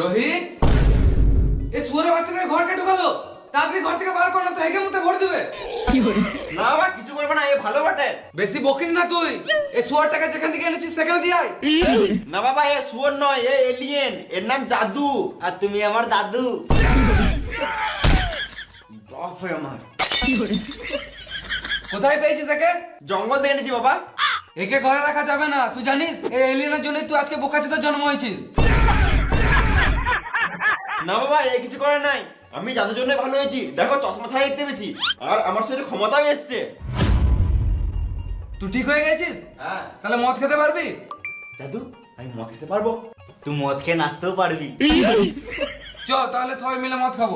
রোহিত এ বাচ্চাটাকে ঘরকে ঢুকালো। তাড়াতাড়ি ঘর থেকে বার কর না তো হেগে মুতে ভরে দেবে। না বাবা কিছু করবে না এ ভালো বটে। বেশি বকিস না তুই। এই শুয়ারটাকে যেখান থেকে এনেছিস সেখানে দিয়ে আয়। না বাবা এ শুয়োর নয় এ এলিয়েন এর নাম জাদু। আর তুমি আমার দাদু। বাপ আমার। কোথায় পেয়েছিস একে? জঙ্গল থেকে এনেছি বাবা। একে ঘরে রাখা যাবে না। তুই জানিস এই এলিয়েনের জন্যই তুই আজকে বোকাচোদার জন্ম হয়েছিস। না বাবা এ কিছু করে নাই। আমি যাদের জন্য ভালো হয়েছি দেখো চশমা ছাড়া দেখতে পেয়েছি। আর আমার শরীরে ক্ষমতাও এসছে। তুই ঠিক হয়ে গেছিস? হ্যাঁ। তাহলে মদ খেতে পারবি? জাদু আমি মদ খেতে পারব। তুই মদ খেয়ে নাচতেও পারবি। চ তাহলে সবাই মিলে মদ খাব।